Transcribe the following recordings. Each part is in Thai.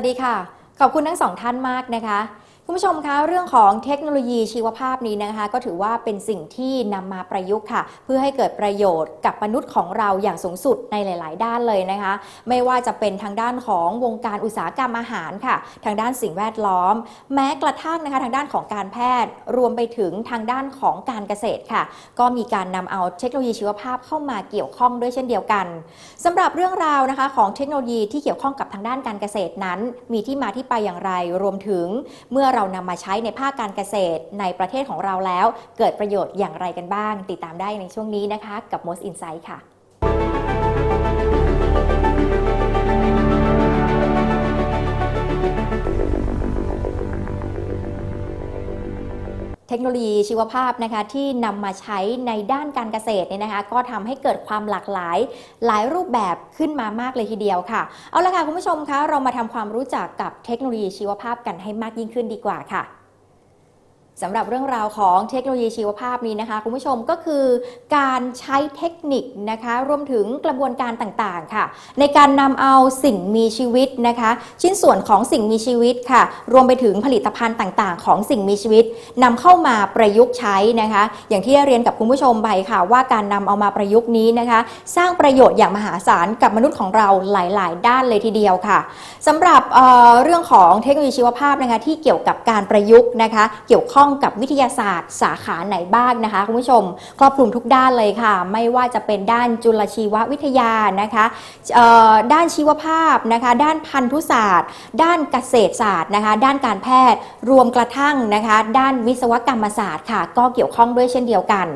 วัสดีค่ะ ขอบคุณทั้งสองท่านมากนะคะ คุณผู้ชมคะเรื่องของเทคโนโลยีชีวภาพนี้นะคะ ก็ถือว่าเป็นสิ่งที่นำมาประยุกต์ค่ะ เพื่อให้เกิดประโยชน์กับมนุษย์ของเราอย่างสูงสุดในหลาย ๆ ด้านเลยนะคะ ไม่ว่าจะเป็นทางด้านของวงการอุตสาหกรรมอาหารค่ะ ทางด้านสิ่งแวดล้อม แม้กระทั่งนะคะทางด้านของการแพทย์ รวมไปถึงทางด้านของการเกษตรค่ะ ก็มีการนำเอาเทคโนโลยีชีวภาพเข้ามาเกี่ยวข้องด้วยเช่นเดียวกันสำหรับเรื่องราวนะคะของเทคโนโลยีที่เกี่ยวข้องกับทางด้านการเกษตรนั้น มีที่มาที่ไปอย่างไร รวมถึงเมื่อเรานำมาใช้ในภาคการเกษตรในประเทศของเราแล้ว เกิดประโยชน์อย่างไรกันบ้าง ติดตามได้ในช่วงนี้นะคะ กับ Most Insight ค่ะ เทคโนโลยีชีวภาพนะคะที่นำมาใช้ในด้านการเกษตรเนี่ยนะคะก็ทำให้เกิดความหลากหลายหลายรูปแบบขึ้นมามากเลยทีเดียวค่ะ เอาละค่ะคุณผู้ชมคะเรามาทำความรู้จักกับเทคโนโลยีชีวภาพกันให้มากยิ่งขึ้นดีกว่าค่ะ สำหรับเรื่องราวของเทคโนโลยีชีวภาพนี้นะคะ คุณผู้ชมก็คือการใช้เทคนิคนะคะรวมถึงกระบวนการต่างๆค่ะ ในการนำเอาสิ่งมีชีวิตนะคะ ชิ้นส่วนของสิ่งมีชีวิตค่ะ รวมไปถึงผลิตภัณฑ์ต่างๆ ของสิ่งมีชีวิตนำเข้ามาประยุกต์ใช้นะคะ อย่างที่ได้เรียนกับคุณผู้ชมไปค่ะ ว่าการนำเอามาประยุกต์นี้นะคะ สร้างประโยชน์อย่างมหาศาลกับมนุษย์ของเราหลาย ๆ ด้านเลยทีเดียวค่ะสำหรับเเรื่องของเทคโนโลยีชีวภาพนะคะที่เกี่ยวกับการประยุกต์นะคะ เกี่ยวข้องกับวิทยาศาสตร์ สาขาไหนบ้างนะคะคุณผู้ชม ครอบคลุมทุกด้านเลยค่ะ ไม่ว่าจะเป็นด้านจุลชีววิทยานะคะด้านชีวภาพนะคะด้านพันธุศาสตร์ ด้านเกษตรศาสตร์นะคะด้านการแพทย์รวมกระทั่งนะคะด้านวิศวกรรมศาสตร์ค่ะ ก็เกี่ยวข้องด้วยเช่นเดียวกัน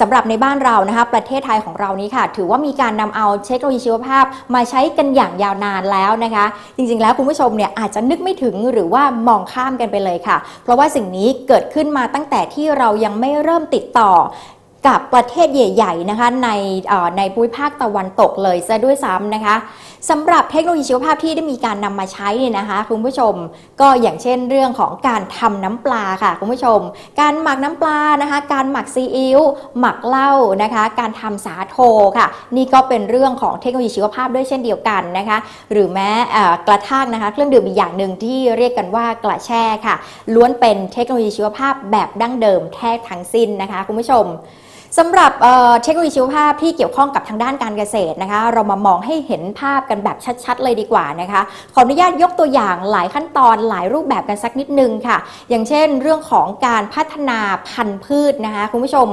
สำหรับในบ้านเรานะคะประเทศไทยของเรานี้ค่ะ ถือว่ามีการนำเอาเทคโนโลยีชีวภาพมาใช้กันอย่างยาวนานแล้วนะคะ จริงๆแล้วคุณผู้ชมเนี่ยอาจจะนึกไม่ถึงหรือว่ามองข้ามกันไปเลยค่ะ เพราะว่าสิ่งนี้เกิดขึ้นมาตั้งแต่ที่เรายังไม่เริ่มติดต่อ กับประเทศใหญ่ๆนะคะในในภูมิภาคตะวันตกเลยซะด้วยซ้ำนะคะสำหรับเทคโนโลยีชีวภาพที่ได้มีการนำมาใช้เนี่ยนะคะคุณผู้ชมก็อย่างเช่นเรื่องของการทำน้ำปลาค่ะคุณผู้ชม การหมักน้ำปลานะคะ การหมักซีอิ๊วหมักเหล้านะคะ การทำสาโทค่ะ นี่ก็เป็นเรื่องของเทคโนโลยีชีวภาพด้วยเช่นเดียวกันนะคะ หรือแม้กระทั่งนะคะ เครื่องดื่มอีกอย่างหนึ่งที่เรียกกันว่ากระแช่ค่ะ ล้วนเป็นเทคโนโลยีชีวภาพแบบดั้งเดิมแท้ทั้งสิ้นนะคะคุณผู้ชม สำหรับเทคโนโลยีชีวภาพที่เกี่ยวข้องกับทางด้านการเกษตรนะคะ เรามามองให้เห็นภาพกันแบบชัดๆ เลยดีกว่านะคะ ขออนุญาตยกตัวอย่างหลายขั้นตอนหลายรูปแบบกันสักนิดนึงค่ะ อย่างเช่น เรื่องของการพัฒนาพันธุ์พืชนะคะคุณผู้ชม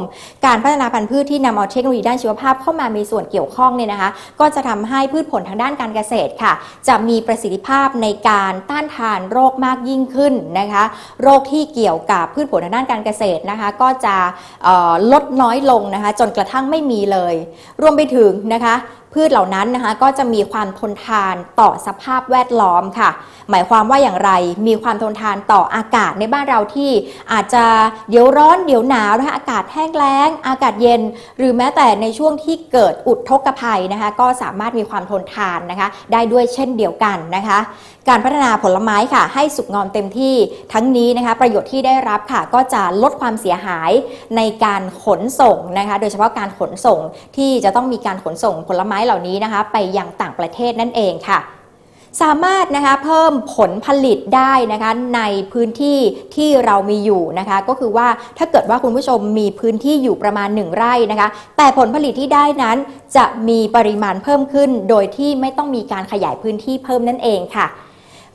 การพัฒนาพันธุ์พืชที่นำเอาเทคโนโลยีด้านชีวภาพเข้ามามีส่วนเกี่ยวข้องเนี่ยนะคะ ก็จะทำให้พืชผลทางด้านการเกษตรค่ะ จะมีประสิทธิภาพในการต้านทานโรคมากยิ่งขึ้นนะคะ โรคที่เกี่ยวกับพืชผลทางด้านการเกษตรนะคะ ก็จะลดน้อยลงนะคะ จนกระทั่งไม่มีเลย รวมไปถึงนะคะพืชเหล่านั้นนะคะก็จะมีความทนทานต่อสภาพแวดล้อมค่ะ หมายความว่าอย่างไรมีความทนทานต่ออากาศในบ้านเราที่อาจจะเดี๋ยวร้อนเดี๋ยวหนาวนะคะอากาศแห้งแล้ง อากาศเย็น หรือแม้แต่ในช่วงที่เกิดอุทกภัยนะคะก็สามารถมีความทนทานนะคะ ได้ด้วยเช่นเดียวกันนะคะ การพัฒนาผลไม้ค่ะ ให้สุกงอมเต็มที่ทั้งนี้นะคะ ประโยชน์ที่ได้รับค่ะ ก็จะลดความเสียหายในการขนส่งนะคะ โดยเฉพาะการขนส่งที่จะต้องมีการขนส่งผลไม้เหล่านี้นะคะไปยังต่างประเทศนั่นเองค่ะ สามารถนะคะเพิ่มผลผลิตได้นะคะในพื้นที่ที่เรามีอยู่นะคะ ก็คือว่าถ้าเกิดว่าคุณผู้ชมมีพื้นที่อยู่ประมาณ 1 ไร่นะคะ แต่ผลผลิตที่ได้นั้นจะมีปริมาณเพิ่มขึ้น โดยที่ไม่ต้องมีการขยายพื้นที่เพิ่มนั่นเองค่ะ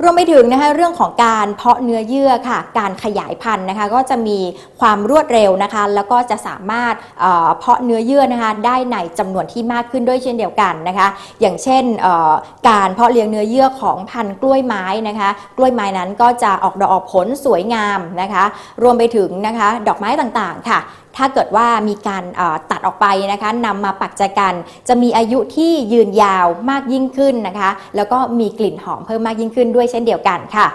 รวมไปถึงนะคะเรื่องของการเพาะเนื้อเยื่อค่ะ การขยายพันธุ์นะคะก็จะมีความรวดเร็วนะคะ แล้วก็จะสามารถเอ่อเพาะเนื้อเยื่อนะคะได้ในจำนวนที่มากขึ้นด้วยเช่นเดียวกันนะคะ อย่างเช่นเอ่อการเพาะเลี้ยงเนื้อเยื่อของพันธุ์กล้วยไม้นะคะ กล้วยไม้นั้นก็จะออกดอกออกผลสวยงามนะคะ รวมไปถึงนะคะ ดอกไม้ต่างๆค่ะ ถ้าเกิดว่ามีการตัดออกไปนะคะนำมาปักใจกัน จะมีอายุที่ยืนยาวมากยิ่งขึ้นนะคะ แล้วก็มีกลิ่นหอมเพิ่มมากยิ่งขึ้นด้วยเช่นเดียวกันค่ะ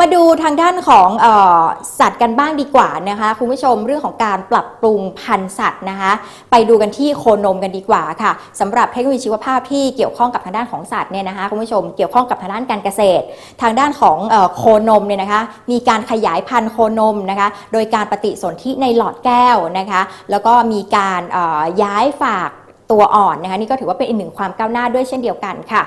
มาดูทางด้านของออสัตว์กันบ้างดีกว่านะคะคุณผู้ชมเรื่องของการปรับปรุงพันธุ์สัตว์นะคะ ไปดูกันที่โคนมกันดีกว่าค่ะสำหรับเทคโนโลยีชีวภาพที่เกี่ยวข้องกับทางด้านของสัตว์เนี่ยนะคะคุณผู้ชมเกี่ยวข้องกับทางด้านการเกษตร ทางด้านของอโคนมเนี่ยนะคะ มีการขยายพันธุ์โคนมนะคะ โดยการปฏิสนธิในหลอดแก้วนะคะ แล้วก็มีการย้ายฝากตัวอ่อนนะคะนี่ก็ถือว่าเป็นอีกหนึ่งความก้าวหน้าด้วยเช่นเดียวกันค่ะ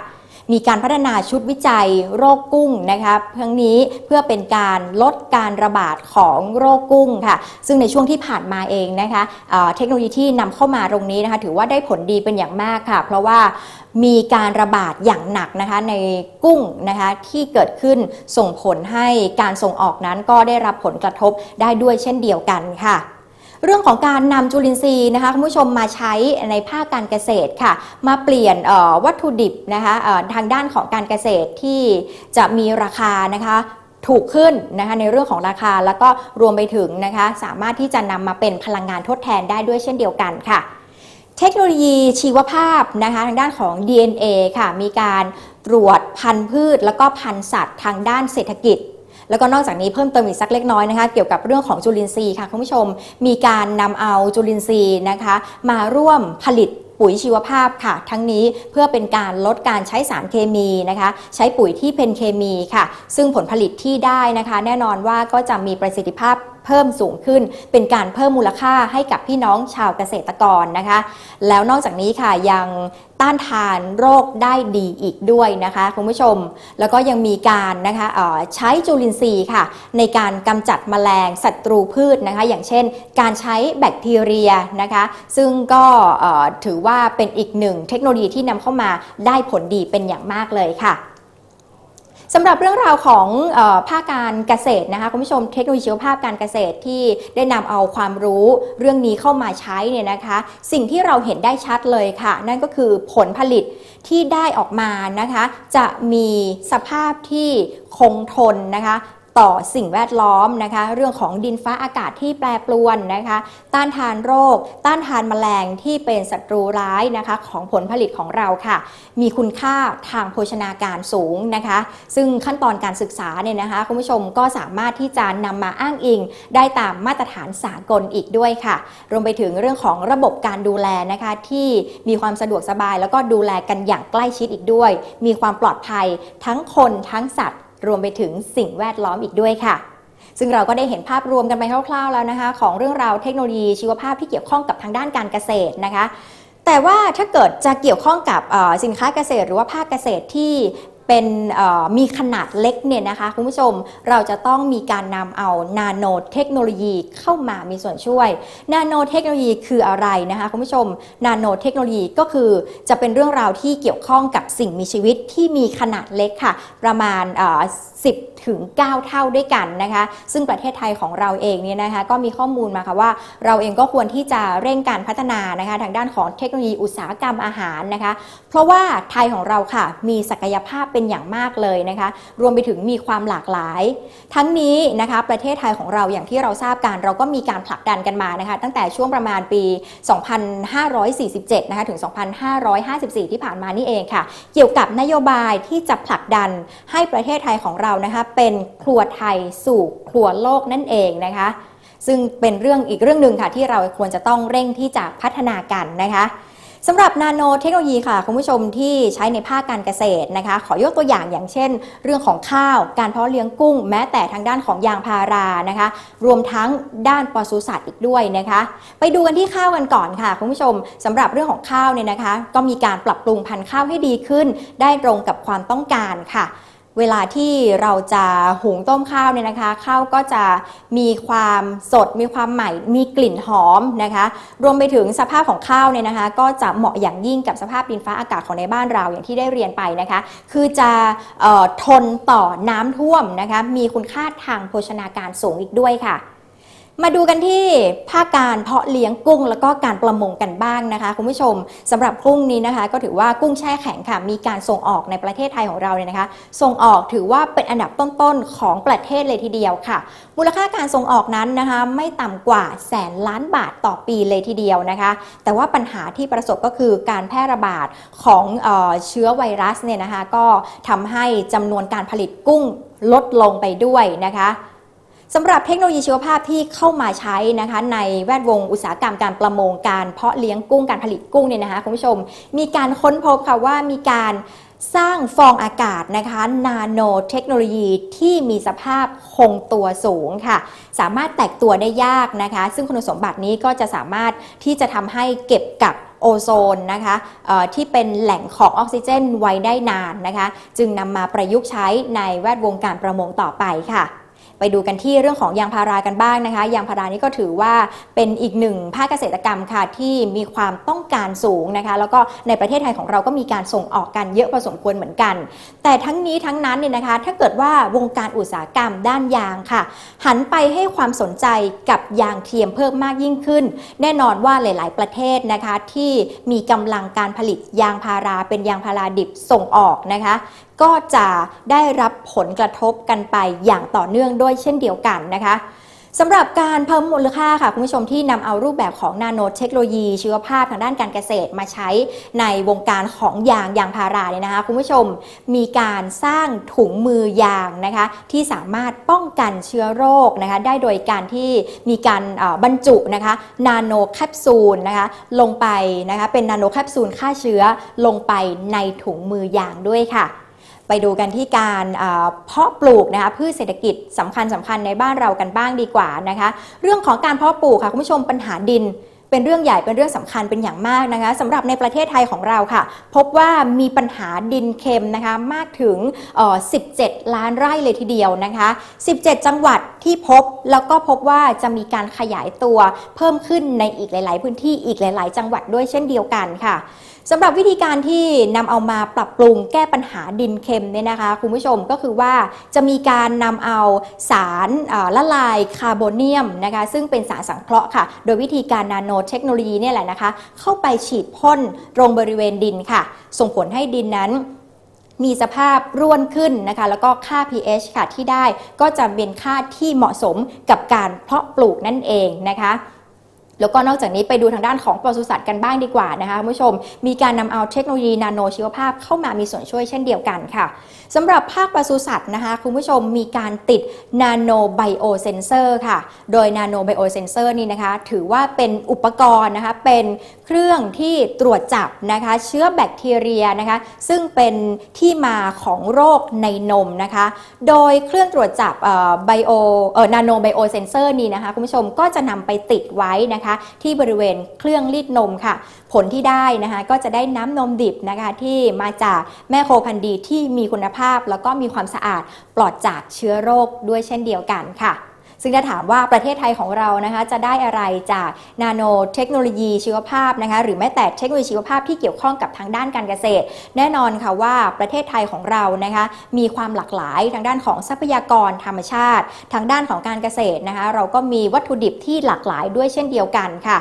มีการพัฒนาชุดวิจัยโรคกุ้งนะคะทั้งนี้เพื่อเป็นการลดการระบาดของโรคกุ้งค่ะ ซึ่งในช่วงที่ผ่านมาเองนะคะเเทคโนโลยีที่นำเข้ามาตรงนี้นะคะ ถือว่าได้ผลดีเป็นอย่างมากค่ะ เพราะว่ามีการระบาดอย่างหนักนะคะในกุ้งนะคะที่เกิดขึ้นส่งผลให้การส่งออกนั้นก็ได้รับผลกระทบได้ด้วยเช่นเดียวกันค่ะ เรื่องของการนำจุลินทรีย์นะคะคุณผู้ชมมาใช้ในภาคการเกษตรค่ะ มาเปลี่ยนวัตถุดิบนะคะทางด้านของการเกษตรที่จะมีราคานะคะถูกขึ้นนะคะในเรื่องของราคาแล้วก็รวมไปถึงนะคะสามารถที่จะนำมาเป็นพลังงานทดแทนได้ด้วยเช่นเดียวกันค่ะ เทคโนโลยีชีวภาพนะคะทางด้านของ DNA ค่ะมีการตรวจพันธุ์พืช แล้วก็พันธุ์สัตว์ทางด้านเศรษฐกิจ แล้วก็นอกจากนี้เพิ่มเติมอีกสักเล็กน้อยนะคะ เกี่ยวกับเรื่องของจุลินทรีย์ค่ะคุณผู้ชม มีการนำเอาจุลินทรีย์นะคะ มาร่วมผลิตปุ๋ยชีวภาพค่ะ ทั้งนี้เพื่อเป็นการลดการใช้สารเคมีนะคะ ใช้ปุ๋ยที่เป็นเคมีค่ะ ซึ่งผลผลิตที่ได้นะคะ แน่นอนว่าก็จะมีประสิทธิภาพ เพิ่มสูงขึ้น เป็นการเพิ่มมูลค่าให้กับพี่น้องชาวเกษตรกรนะคะ แล้วนอกจากนี้ค่ะยังต้านทานโรคได้ดีอีกด้วยนะคะคุณผู้ชม แล้วก็ยังมีการนะคะใช้จุลินทรีย์ค่ะ ในการกำจัดแมลงศัตรูพืชนะคะ อย่างเช่น การใช้แบคทีเรียนะคะ ซึ่งก็ถือว่าเป็นอีกหนึ่งเทคโนโลยีที่นำเข้ามาได้ผลดีเป็นอย่างมากเลยค่ะ สำหรับเรื่องราวของอภาคการเกษตรนะคะคุณผู้ชมเทคโนโลยีชีวภาพการเกษตรที่ได้นำเอาความรู้เรื่องนี้เข้ามาใช้เนี่ยนะคะ สิ่งที่เราเห็นได้ชัดเลยค่ะ นั่นก็คือผลผลิตที่ได้ออกมานะคะ จะมีสภาพที่คงทนนะคะ ต่อสิ่งแวดล้อมนะคะ เรื่องของดินฟ้าอากาศที่แปรปรวนนะคะ ต้านทานโรค ต้านทานแมลงที่เป็นศัตรูร้ายนะคะ ของผลผลิตของเราค่ะ มีคุณค่าทางโภชนาการสูงนะคะ ซึ่งขั้นตอนการศึกษาเนี่ยนะคะคุณผู้ชมก็สามารถที่จะนำมาอ้างอิง ได้ตามมาตรฐานสากลอีกด้วยค่ะ รวมไปถึงเรื่องของระบบการดูแลนะคะที่มีความสะดวกสบาย แล้วก็ดูแลกันอย่างใกล้ชิดอีกด้วย มีความปลอดภัยทั้งคนทั้งสัตว์ รวมไปถึงสิ่งแวดล้อมอีกด้วยค่ะ ซึ่งเราก็ได้เห็นภาพรวมกันไปคร่าว ๆ แล้วนะคะ ของเรื่องราวเทคโนโลยีชีวภาพที่เกี่ยวข้องกับทางด้านการเกษตรนะคะแต่ว่าถ้าเกิดจะเกี่ยวข้องกับสินค้าเกษตร หรือว่าภาคเกษตรที่ เป็นมีขนาดเล็กเนี่ยนะคะคุณผู้ชมเราจะต้องมีการนำเอานาโนเทคโนโลยีเข้ามามีส่วนช่วย นาโนเทคโนโลยีคืออะไรนะคะคุณผู้ชม นาโนเทคโนโลยีก็คือจะเป็นเรื่องราวที่เกี่ยวข้องกับสิ่งมีชีวิตที่มีขนาดเล็กค่ะ ประมาณ 10 ถึง 9 เท่าด้วยกันนะคะ ซึ่งประเทศไทยของเราเองเนี่ยนะคะก็มีข้อมูลมาค่ะว่า เราเองก็ควรที่จะเร่งการพัฒนานะคะทางด้านของเทคโนโลยีอุตสาหกรรมอาหารนะคะ เพราะว่าไทยของเราค่ะมีศักยภาพเเป็นอย่างมากเลยนะคะ รวมไปถึงมีความหลากหลาย ทั้งนี้นะคะประเทศไทยของเราอย่างที่เราทราบกันเราก็มีการผลักดันกันมานะคะ ตั้งแต่ช่วงประมาณปี 2547 นะคะถึง 2554 ที่ผ่านมานี่เองค่ะ เกี่ยวกับนโยบายที่จะผลักดันให้ประเทศไทยของเรานะคะ เป็นครัวไทยสู่ครัวโลกนั่นเองนะคะ ซึ่งเป็นเรื่องอีกเรื่องหนึ่งค่ะที่เราควรจะต้องเร่งที่จะพัฒนากันนะคะ สำหรับนาโนเทคโนโลยีค่ะคุณผู้ชมที่ใช้ในภาคการเกษตรนะคะ ขอยกตัวอย่างอย่างเช่น เรื่องของข้าว การเพาะเลี้ยงกุ้ง แม้แต่ทางด้านของยางพารานะคะ รวมทั้งด้านปศุสัตว์อีกด้วยนะคะ ไปดูกันที่ข้าวกันก่อนค่ะคุณผู้ชมสำหรับเรื่องของข้าวเนี่ยนะคะ ก็มีการปรับปรุงพันธุ์ข้าวให้ดีขึ้น ได้ตรงกับความต้องการค่ะ เวลาที่เราจะหุงต้มข้าวเนี่ยนะคะ ข้าวก็จะมีความสดมีความใหม่ มีกลิ่นหอมนะคะ รวมไปถึงสภาพของข้าวเนี่ยนะคะ ก็จะเหมาะอย่างยิ่งกับสภาพดินฟ้าอากาศของในบ้านเราอย่างที่ได้เรียนไปนะคะ คือจะออทนต่อน้ำท่วมนะคะ มีคุณค่าทางโภชนาการสูงอีกด้วยค่ะ มาดูกันที่ภาคการเพาะเลี้ยงกุ้ง แล้วก็การประมงกันบ้างนะคะคุณผู้ชมสำหรับกุ้งนี้นะคะ ก็ถือว่ากุ้งแช่แข็งค่ะมีการส่งออกในประเทศไทยของเราเนี่ยนะคะ ส่งออกถือว่าเป็นอันดับต้นๆของประเทศเลยทีเดียวค่ะ มูลค่าการส่งออกนั้นนะคะ ไม่ต่ำกว่าแสนล้านบาทต่อปีเลยทีเดียวนะคะ แต่ว่าปัญหาที่ประสบก็คือการแพร่ระบาดของเออเชื้อไวรัสเนี่ยนะคะ ก็ทำให้จำนวนการผลิตกุ้งลดลงไปด้วยนะคะ สำหรับเทคโนโลยีชีวภาพที่เข้ามาใช้นะคะในแวดวงอุตสาหกรรมการประมงการเพาะเลี้ยงกุ้งการผลิตกุ้งเนี่ยนะคะคุณผู้ชม มีการค้นพบค่ะว่ามีการสร้างฟองอากาศนะคะนาโนเทคโนโลยีที่มีสภาพคงตัวสูงค่ะ สามารถแตกตัวได้ยากนะคะ ซึ่งคุณสมบัตินี้ก็จะสามารถที่จะทำให้เก็บกับโอโซนนะคะที่เป็นแหล่งของออกซิเจนไว้ได้นานนะคะ จึงนำมาประยุกต์ใช้ในแวดวงการประมงต่อไปค่ะ ไปดูกันที่เรื่องของยางพารากันบ้างนะคะ ยางพารานี่ก็ถือว่าเป็นอีกหนึ่งภาคเกษตรกรรมค่ะที่มีความต้องการสูงนะคะ แล้วก็ในประเทศไทยของเราก็มีการส่งออกกันเยอะพอสมควรเหมือนกัน แต่ทั้งนี้ทั้งนั้นเนี่ยนะคะ ถ้าเกิดว่าวงการอุตสาหกรรมด้านยางค่ะ หันไปให้ความสนใจกับยางเทียมเพิ่มมากยิ่งขึ้น แน่นอนว่าหลาย ๆ ประเทศนะคะที่มีกำลังการผลิตยางพาราเป็นยางพาราดิบส่งออกนะคะ ก็จะได้รับผลกระทบกันไปอย่างต่อเนื่องด้วยเช่นเดียวกันนะคะสำหรับการเพิ่มมูลค่าค่ะคุณผู้ชมที่นำเอารูปแบบของนาโนเทคโนโลยี ชีวภาพทางด้านการเกษตรมาใช้ในวงการของยางยางพาราเนี่ยนะคะคุณผู้ชมมีการสร้างถุงมือยางนะคะที่สามารถป้องกันเชื้อโรคนะคะได้โดยการที่มีการบรรจุนะคะนาโนแคปซูลนะคะลงไปนะคะเป็นนาโนแคปซูลฆ่าเชื้อลงไปในถุงมือยางด้วยค่ะ ไปดูกันที่การเพาะปลูกนะคะพืชเศรษฐกิจสำคัญสำคัญในบ้านเรากันบ้างดีกว่านะคะ เรื่องของการเพาะปลูกค่ะคุณผู้ชมปัญหาดินเป็นเรื่องใหญ่เป็นเรื่องสำคัญเป็นอย่างมากนะคะสำหรับในประเทศไทยของเราค่ะ พบว่ามีปัญหาดินเค็มนะคะมากถึง 17 ล้านไร่เลยทีเดียวนะคะ 17 จังหวัดที่พบแล้วก็พบว่าจะมีการขยายตัวเพิ่มขึ้นในอีกหลาย ๆ พื้นที่อีกหลาย ๆ จังหวัดด้วยเช่นเดียวกันค่ะ สำหรับวิธีการที่นำเอามาปรับปรุงแก้ปัญหาดินเค็มเนี่ยนะคะคุณผู้ชมก็คือว่าจะมีการนำเอาสารละลายคาร์โบเนียมนะคะซึ่งเป็นสารสังเคราะห์ค่ะ โดยวิธีการนาโนเทคโนโลยีเนี่ยแหละนะคะ เข้าไปฉีดพ่นตรงบริเวณดินค่ะ ส่งผลให้ดินนั้นมีสภาพร่วนขึ้นนะคะ แล้วก็ค่า pH ค่ะที่ได้ก็จะเป็นค่าที่เหมาะสมกับการเพาะปลูกนั่นเองนะคะ แล้วก็นอกจากนี้ไปดูทางด้านของปศุสัตว์กันบ้างดีกว่านะคะคุณผู้ชม มีการนำเอาเทคโนโลยีนาโนชีวภาพเข้ามามีส่วนช่วยเช่นเดียวกันค่ะสำหรับภาคปศุสัตว์นะคะคุณผู้ชมมีการติดนาโนไบโอเซนเซอร์ค่ะ โดยนาโนไบโอเซนเซอร์นี่นะคะ ถือว่าเป็นอุปกรณ์นะคะเป็นเครื่องที่ตรวจจับนะคะเชื้อแบคทีเรียนะคะซึ่งเป็นที่มาของโรคในนมนะคะ โดยเครื่องตรวจจับไบโอนาโนไบโอเซนเซอร์นี้นะคะคุณผู้ชมก็จะนำไปติดไว้นะคะที่บริเวณเครื่องรีดนมค่ะ ผลที่ได้นะคะก็จะได้น้ำนมดิบนะคะที่มาจากแม่โคพันธุ์ดีที่มีคุณภาพ แล้วก็มีความสะอาดปลอดจากเชื้อโรคด้วยเช่นเดียวกันค่ะ ซึ่งถ้าถามว่าประเทศไทยของเรานะคะจะได้อะไรจากนาโนเทคโนโลยีชีวภาพนะคะหรือแม้แต่เทคโนโลยีชีวภาพที่เกี่ยวข้องกับทางด้านการเกษตร แน่นอนค่ะว่าประเทศไทยของเรานะคะมีความหลากหลายทางด้านของทรัพยากรธรรมชาติ ทางด้านของการเกษตรนะคะเราก็มีวัตถุดิบที่หลากหลายด้วยเช่นเดียวกันค่ะ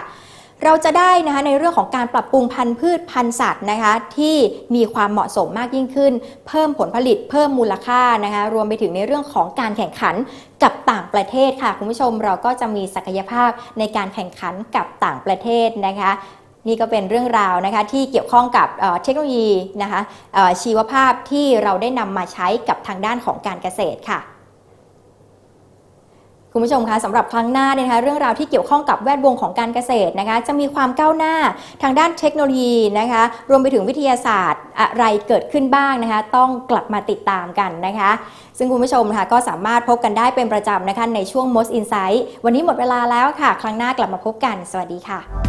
เราจะได้นะคะในเรื่องของการปรับปรุงพันธุ์พืชพันธุ์สัตว์นะคะที่มีความเหมาะสมมากยิ่งขึ้น เพิ่มผลผลิตเพิ่มมูลค่านะคะรวมไปถึงในเรื่องของการแข่งขันกับต่างประเทศค่ะ คุณผู้ชมเราก็จะมีศักยภาพในการแข่งขันกับต่างประเทศนะคะนี่ก็เป็นเรื่องราวนะคะที่เกี่ยวข้องกับเทคโนโลยีนะคะชีวภาพที่เราได้นำมาใช้กับทางด้านของการเกษตรค่ะ คุณผู้ชมคะสำหรับครั้งหน้าเนี่ยนะคะเรื่องราวที่เกี่ยวข้องกับแวดวงของการเกษตรนะคะจะมีความก้าวหน้าทางด้านเทคโนโลยีนะคะรวมไปถึงวิทยาศาสตร์อะไรเกิดขึ้นบ้างนะคะต้องกลับมาติดตามกันนะคะ ซึ่งคุณผู้ชมค่ะก็สามารถพบกันได้เป็นประจำนะคะในช่วง Most Insight วันนี้หมดเวลาแล้วค่ะ ครั้งหน้ากลับมาพบกัน สวัสดีค่ะ